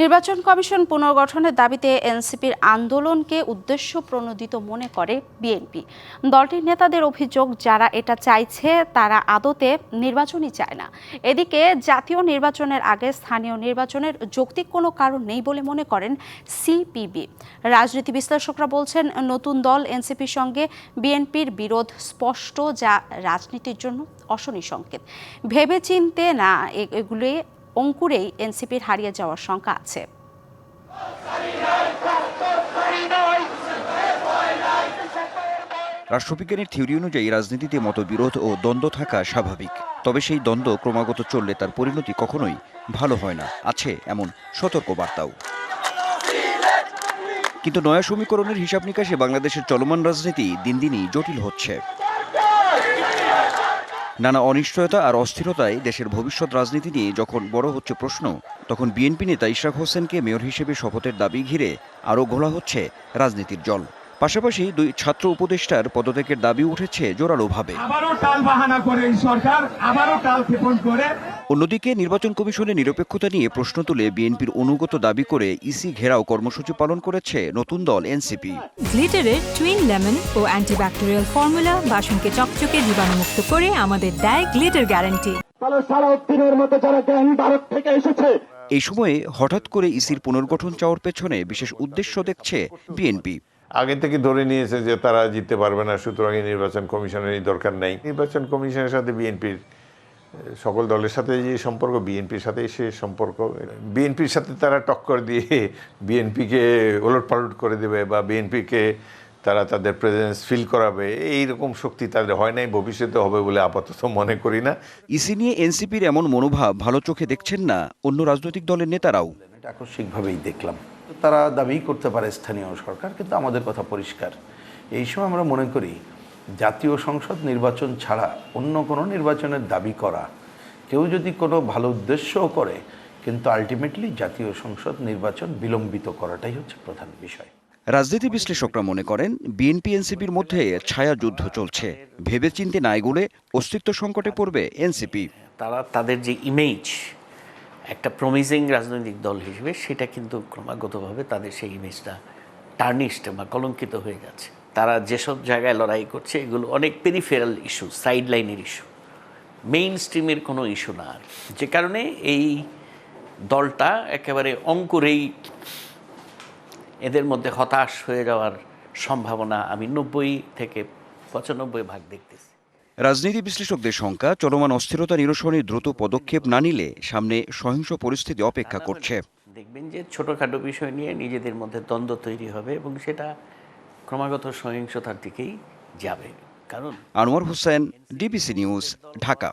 নির্বাচন কমিশন পুনর্গঠনের দাবিতে এনসিপির আন্দোলনকে উদ্দেশ্য প্রণোদিত মনে করে বিএনপি। দলটির নেতাদের অভিযোগ, যারা এটা চাইছে, তারা আদতে নির্বাচনই চায় না। এদিকে জাতীয় নির্বাচনের আগে স্থানীয় নির্বাচনের যৌক্তিক কোনো কারণ নেই বলে মনে করেন সিপিবি। রাজনীতি বিশ্লেষকরা বলছেন, নতুন দল এনসিপির সঙ্গে বিএনপির বিরোধ স্পষ্ট, যা রাজনীতির জন্য অশনি সংকেত। ভেবে ভেবেচিন্তে না এগুলি অঙ্কুরেই এনসিপির হারিয়ে যাওয়ার শঙ্কা আছে। রাষ্ট্রবিজ্ঞানের থিওরি অনুযায়ী রাজনীতিতে মতবিরোধ ও দ্বন্দ্ব থাকা স্বাভাবিক। তবে সেই দ্বন্দ্ব ক্রমাগত চললে তার পরিণতি কখনোই ভালো হয় না, আছে এমন সতর্ক বার্তাও কিন্তু নয়া সমীকরণের হিসাব নিকাশে বাংলাদেশের চলমান রাজনীতি দিন দিনই জটিল হচ্ছে। নানা অনিশ্চয়তা আর অস্থিরতায় দেশের ভবিষ্যৎ রাজনীতি নিয়ে যখন বড় হচ্ছে প্রশ্ন, তখন বিএনপি নেতা ইশরাক হোসেনকে মেয়র হিসেবে শপথের দাবি ঘিরে আরও ঘোলা হচ্ছে রাজনীতির জল। পাশাপাশি দুই ছাত্র উপদেষ্টার পদত্যাগের দাবি উঠেছে জোরালোভাবে। আবারও টাল বাহানা করে সরকার, আবারও টাল ক্ষেপণ করে অন্যদিকে নির্বাচন কমিশনের নিরপেক্ষতা নিয়ে প্রশ্ন তুলে বিএনপির অনুগত দাবি করে ইসি ঘেরাও কর্মসূচি পালন করেছে নতুন দল এনসিপি। গ্লিটারের টুইন লেমন ও অ্যান্টিব্যাকটেরিয়াল ফর্মুলা বাসনকে চকচকে জীবাণুমুক্ত করে আমাদের দেয় গ্লিটার গ্যারান্টি। মতো যারা জ্ঞান ভারত থেকে এসেছে এই সময়ে হঠাৎ করে ইসির পুনর্গঠন চাওয়ার পেছনে বিশেষ উদ্দেশ্য দেখছে বিএনপি। আগে থেকে ধরে নিয়েছে যে তারা জিততে পারবে না সুতরাং নির্বাচন কমিশনের দরকার নেই। নির্বাচন কমিশনের সাথে বিএনপির সকল দলের সাথে যে সম্পর্ক বিএনপির সাথে সে সম্পর্ক বিএনপির সাথে তারা টক্কর দিয়ে বিএনপিকে ওলট পালট করে দেবে বা বিএনপিকে তারা তাদের প্রেজেন্স ফিল করাবে এই রকম শক্তি তাদের হয় নাই ভবিষ্যতে হবে বলে আপাতত মনে করি না। ইসি নিয়ে এনসিপির এমন মনোভাব ভালো চোখে দেখছেন না অন্য রাজনৈতিক দলের নেতারাও? এটা আকস্মিকভাবেই দেখলাম। তারা দাবি করতে পারে স্থানীয় সরকার কিন্তু আমাদের কথা পরিষ্কার। এই সময় আমরা মনে করি জাতীয় সংসদ নির্বাচন ছাড়া অন্য কোনো নির্বাচনের দাবি করা। কেউ যদি কোনো ভালো উদ্দেশ্যও করে কিন্তু আলটিমেটলি জাতীয় সংসদ নির্বাচন বিলম্বিত করাটাই হচ্ছে প্রধান বিষয়। রাজনীতি বিশ্লেষকরা মনে করেন বিএনপি এনসিপির মধ্যে ছায়া যুদ্ধ চলছে। ভেবে ভেবেচিন্তে না এগোলে অস্তিত্ব সংকটে পড়বে এনসিপি। তারা তাদের যে ইমেজ একটা প্রমিজিং রাজনৈতিক দল হিসেবে সেটা কিন্তু ক্রমাগতভাবে তাদের সেই ইমেজটা টার্নিশড বা কলঙ্কিত হয়ে যাচ্ছে তারা যেসব জায়গায় লড়াই করছে এগুলো অনেক পেরিফেরাল ইস্যু সাইড লাইনের ইস্যু মেইন স্ট্রিমের কোনো ইস্যু না আর। যে কারণে এই দলটা একেবারে অঙ্কুরেই এদের মধ্যে হতাশ হয়ে যাওয়ার সম্ভাবনা আমি নব্বই থেকে পঁচানব্বই ভাগ দেখতেছি। রাজনীতি বিশ্লেষকদের শঙ্কা চলমান অস্থিরতা নিরসনে দ্রুত পদক্ষেপ না নিলে সামনে সহিংস পরিস্থিতি অপেক্ষা করছে। দেখবেন যে ছোটোখাটো বিষয় নিয়ে নিজেদের মধ্যে দ্বন্দ্ব তৈরি হবে এবং সেটা ক্রমাগত সহিংসতার দিকেই যাবে। কারণ আনোয়ার হোসেন ডিবিসি নিউজ ঢাকা।